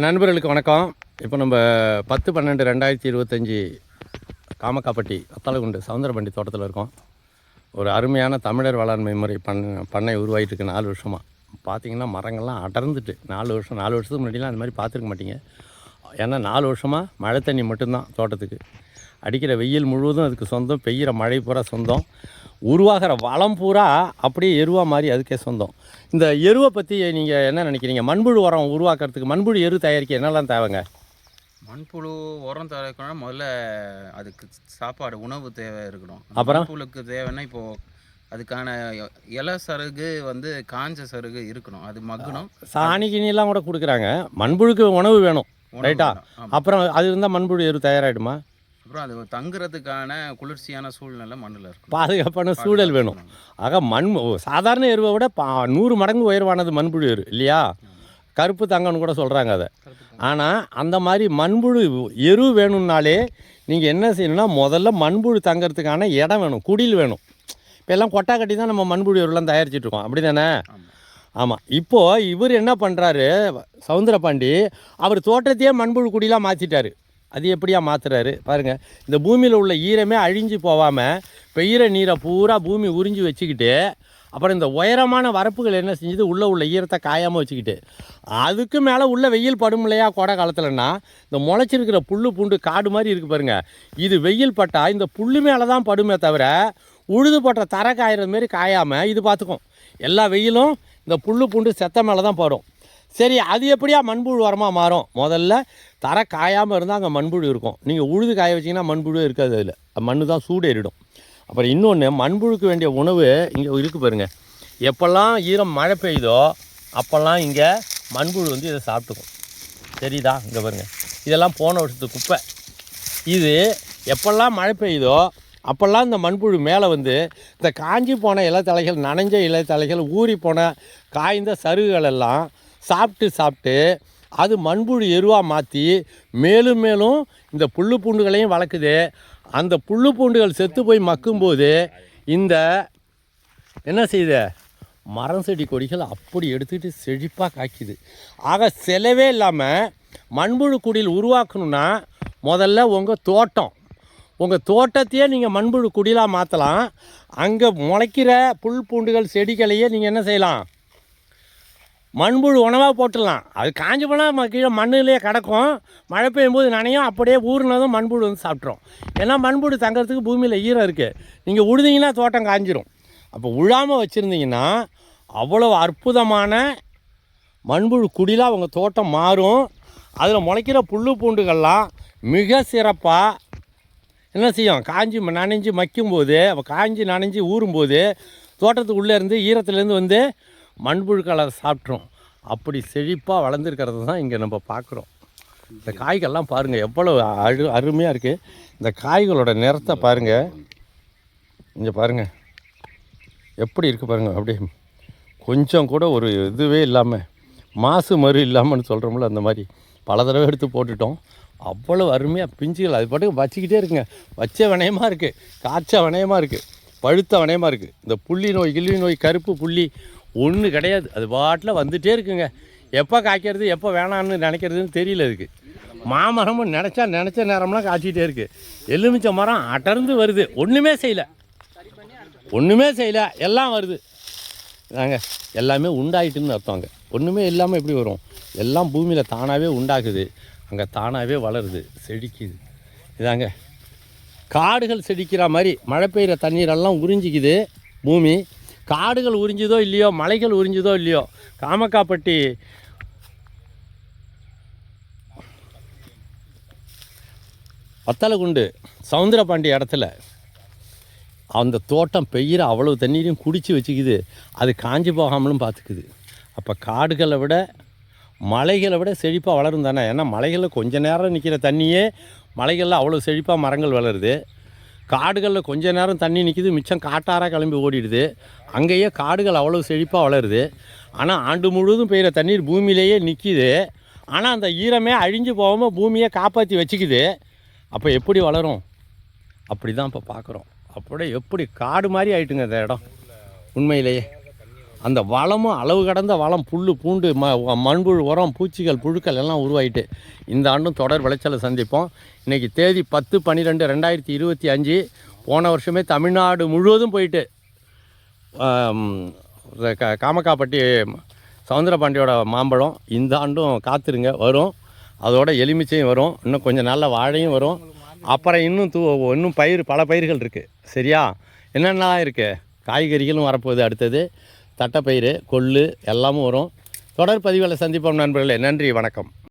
நண்பர்களுக்கு வணக்கம். இப்போ நம்ம பத்து பன்னெண்டு ரெண்டாயிரத்தி இருபத்தஞ்சி காமக்காப்பட்டி அத்தாலகுண்டு சவுந்தரபண்டி தோட்டத்தில் இருக்கோம். ஒரு அருமையான தமிழர் வேளாண்மை முறை பண்ண பண்ணை உருவாகிட்டு இருக்கு நாலு வருஷமாக பார்த்தீங்கன்னா மரங்கள்லாம் அடர்ந்துட்டு நாலு வருஷம் நாலு வருஷத்துக்கு முன்னாடிலாம் அந்த மாதிரி பார்த்துருக்க மாட்டீங்க. ஏன்னா நாலு வருஷமாக மழை தண்ணி மட்டும்தான் தோட்டத்துக்கு. அடிக்கிற வெயில் முழுவதும் அதுக்கு சொந்தம் பெய்கிற மழை பூரா சொந்தம். உருவாகிற வளம் பூரா அப்படியே எருவாக மாதிரி அதுக்கே சொந்தம். இந்த எருவை பற்றி நீங்கள் என்ன நினைக்கிறீங்க? மண்புழு உரம் உருவாக்குறதுக்கு மண்புழு எரு தயாரிக்க என்னெல்லாம் தேவைங்க? மண்புழு உரம் தயாரிக்கணும்னா முதல்ல அதுக்கு சாப்பாடு உணவு தேவை இருக்கணும். அப்புறம்? மண்புழுக்கு தேவைன்னா இப்போ அதுக்கான இலை சருகு வந்து காஞ்ச சருகு இருக்கணும். அது மக்கணும். சாணி கிணிலாம் கூட கொடுக்குறாங்க. மண்புழுக்கு உணவு வேணும் ரைட்டா. அப்புறம் அது இருந்தால் மண்புழு எரு தயாராகிடுமா அப்புறம் அது தங்குறதுக்கான குளிர்ச்சியான சூழ்நிலை மண்ணில் இருக்கும் பாதுகாப்பான சூழல் வேணும். ஆக மண் சாதாரண எருவை விட பா நூறு மடங்கு உயர்வானது மண்புழு எரு இல்லையா? கருப்பு தங்கம்னு கூட சொல்கிறாங்க அதை. ஆனால் அந்த மாதிரி மண்புழு எரு வேணும்னாலே நீங்கள் என்ன செய்யணும்னா முதல்ல மண்புழு தங்கறதுக்கான இடம் வேணும் குடில் வேணும். இப்போ எல்லாம் கொட்டா கட்டி தான் நம்ம மண்புழு எருலாம் தயாரிச்சிட்டு இருக்கோம். அப்படி தானே? ஆமாம் ஆமாம் இப்போது இவர் என்ன பண்ணுறாரு சவுந்தரபாண்டி அவர் தோட்டத்தையே மண்புழு குடிலாம் மாற்றிட்டாரு அது எப்படியா மாற்றுறாரு பாருங்கள் இந்த பூமியில் உள்ள ஈரமே அழிஞ்சு போகாமல் பெய்கிற நீரை பூரா பூமி உறிஞ்சி வச்சுக்கிட்டு அப்புறம் இந்த உயரமான வரப்புகள் என்ன செஞ்சது? உள்ளே உள்ள ஈரத்தை காயாமல் வச்சுக்கிட்டு. அதுக்கு மேலே உள்ள வெயில் படும் இல்லையா கோடை காலத்துலன்னா இந்த முளைச்சிருக்கிற புல் பூண்டு காடு மாதிரி இருக்குது பாருங்கள் இது வெயில் பட்டால் இந்த புல்லு மேலே தான் படுமே தவிர உழுது போட்ட தர காயிற மாரி காயாமல் இது பார்த்துக்கும் எல்லா வெயிலும் இந்த புல் பூண்டு செத்த மேலே தான் படும். சரி அது எப்படியா மண்புழு உரமாக மாறும்? முதல்ல தர காயாமல் இருந்தால் அங்கே மண்புழு இருக்கும். நீங்கள் உழுது காய வச்சிங்கன்னா மண்புழு இருக்காது அதில். மண் தான் சூடேறிடும். அப்புறம் இன்னொன்று மண்புழுக்கு வேண்டிய உணவு இங்கே இருக்குது பாருங்கள் எப்போல்லாம் ஈரம் மழை பெய்யுதோ அப்போல்லாம் இங்கே மண்புழு வந்து இதை சாப்பிட்டுக்கும். சரிதா இங்கே பாருங்கள் இதெல்லாம் போன வருஷத்து குப்பை. இது எப்போல்லாம் மழை பெய்யுதோ அப்போல்லாம் இந்த மண்புழு மேலே வந்து இந்த காஞ்சி போன இலைத்தலைகள் நனைஞ்ச இலைத்தலைகள் ஊறி போன காய்ந்த சருகுகள் எல்லாம் சாப்பிட்டு சாப்பிட்டு அது மண்புழு எருவாக மாற்றி மேலும் மேலும் இந்த புல்லு பூண்டுகளையும் வளர்க்குது. அந்த புல்லு பூண்டுகள் செத்து போய் மக்கும்போது இந்த என்ன செய்யுது? மரம் செடி கொடிகள் அப்படி எடுத்துக்கிட்டு செழிப்பாக காய்க்குது. ஆக செலவே இல்லாமல் மண்புழு குடியில் உருவாக்கணும்னா முதல்ல உங்கள் தோட்டம். உங்கள் தோட்டத்தையே நீங்கள் மண்புழு குடிலாக மாற்றலாம் அங்கே முளைக்கிற புல் பூண்டுகள் செடிகளையே நீங்கள் என்ன செய்யலாம்? மண்புழு உணவாக போட்டுடலாம். அது காஞ்சி போனால் கீழே மண்ணிலே கிடக்கும். மழை பெய்யும் போது நனையும் அப்படியே ஊறினதும் மண்புழு வந்து சாப்பிட்ரும் ஏன்னா மண்புழு தங்கறதுக்கு பூமியில் ஈரம் இருக்குது நீங்கள் உழுதிங்கன்னா தோட்டம் காஞ்சிரும். அப்போ உழாமல் வச்சுருந்தீங்கன்னா அவ்வளோ அற்புதமான மண்புழு குடிலாக உங்கள் தோட்டம் மாறும். அதில் முளைக்கிற புல் பூண்டுகள்லாம் மிக சிறப்பாக என்ன செய்யும்? காஞ்சி ம- நனைஞ்சு மக்கும்போது அப்போ காஞ்சி நனைஞ்சு ஊறும்போது தோட்டத்துக்குள்ளே இருந்து ஈரத்துலேருந்து வந்து மண்புழுக்களை சாப்பிட்ரும் அப்படி செழிப்பாக வளர்ந்துருக்கிறது தான் இங்கே நம்ம பார்க்குறோம் இந்த காய்கள்லாம் பாருங்கள் எவ்வளோ அழு அருமையாக இருக்குது இந்த காய்களோட நிறத்தை பாருங்கள் இங்கே பாருங்கள் எப்படி இருக்குது பாருங்கள் அப்படியே கொஞ்சம் கூட ஒரு இதுவே இல்லாமல் மாசு மறு இல்லாமல்னு சொல்கிறோம்ல அந்த மாதிரி. பல தடவை எடுத்து போட்டுட்டோம். அவ்வளோ அருமையாக பிஞ்சுகள் அது பாட்டுக்கு வச்சுக்கிட்டே இருக்குங்க. வச்ச வினயமாக இருக்குது காய்ச்ச வினயமாக இருக்குது பழுத்த வினயமாக இருக்குது இந்த புள்ளி நோய் கிள்ளி நோய் கருப்பு புள்ளி ஒன்று கிடையாது. அது பாட்டில் வந்துகிட்டே இருக்குங்க. எப்போ காய்க்கிறது எப்போ வேணான்னு நினைக்கிறதுன்னு தெரியல அதுக்கு. மாமரமும் நினச்சா நினச்ச நேரம்லாம் காய்ச்சிகிட்டே இருக்குது எலுமிச்சை மரம் அடர்ந்து வருது. ஒன்றுமே செய்யலை. ஒன்றுமே செய்யலை. எல்லாம் வருது. நாங்க எல்லாமே உண்டாயிட்டுன்னு அர்த்தம் அங்கே. ஒன்றுமே இல்லாமல் எப்படி வரும்? எல்லாம் பூமியில் தானாகவே உண்டாகுது. அங்கே தானாகவே வளருது. செழிக்குது இதாங்க. காடுகள் செடிக்கிற மாதிரி மழை பெய்கிற தண்ணீரெல்லாம் உறிஞ்சிக்குது பூமி. காடுகள் உறிஞ்சுதோ இல்லையோ மலைகள் உறிஞ்சுதோ இல்லையோ காமக்காப்பட்டி. வத்தலகுண்டு சவுந்தரபாண்டி இடத்துல அந்த தோட்டம் பெய்கிற அவ்வளவு தண்ணீரையும் குடித்து வச்சுக்குது. அது காஞ்சி போகாமலும் பார்த்துக்குது அப்போ காடுகளை விட மலைகளை விட செழிப்பாக வளரும் தானே? ஏன்னா மலைகளில் கொஞ்சம் நேரம் நிற்கிற தண்ணியே மலைகளில் அவ்வளோ செழிப்பாக மரங்கள் வளருது. காடுகளில் கொஞ்ச நேரம் தண்ணி நிற்கிது மிச்சம் காட்டாராக கிளம்பி ஓடிடுது. அங்கேயே காடுகள் அவ்வளோ செழிப்பாக வளருது. ஆனால் ஆண்டு முழுவதும் பெய்கிற தண்ணீர் பூமியிலேயே நிற்கிது ஆனால் அந்த ஈரமே அழிஞ்சு போகாமல் பூமியை காப்பாற்றி வச்சுக்குது. அப்போ எப்படி வளரும்? அப்படி தான் இப்போ பார்க்குறோம் அப்படியே எப்படி காடு மாதிரி ஆயிட்டுங்க இந்த இடம். உண்மையிலேயே. அந்த வளமும் அளவு கடந்த வளம் புல் பூண்டு ம மண்புழு உரம் பூச்சிகள் புழுக்கள் எல்லாம் உருவாயிட்டு இந்த ஆண்டும் தொடர் விளைச்சலை சந்திப்போம். இன்றைக்கி தேதி பத்து பன்னிரெண்டு ரெண்டாயிரத்தி இருபத்தி அஞ்சு. போன வருஷமே தமிழ்நாடு முழுவதும் போயிட்டு க காமக்காப்பட்டி சவுந்தரபாண்டியோட மாம்பழம் இந்த ஆண்டும் காத்துருங்க வரும். அதோட எலுமிச்சையும் வரும். இன்னும் கொஞ்சம் நல்ல வாழையும் வரும். அப்புறம் இன்னும் தூ இன்னும் பயிர் பல பயிர்கள் இருக்குது சரியா? என்னென்னலாம் இருக்குது காய்கறிகளும் வரப்போகுது அடுத்தது. தட்டைப்பயிறு கொள்ளு எல்லாமும் வரும். தொடர் பதிவில் சந்திப்போம் நண்பர்களே. நன்றி வணக்கம்.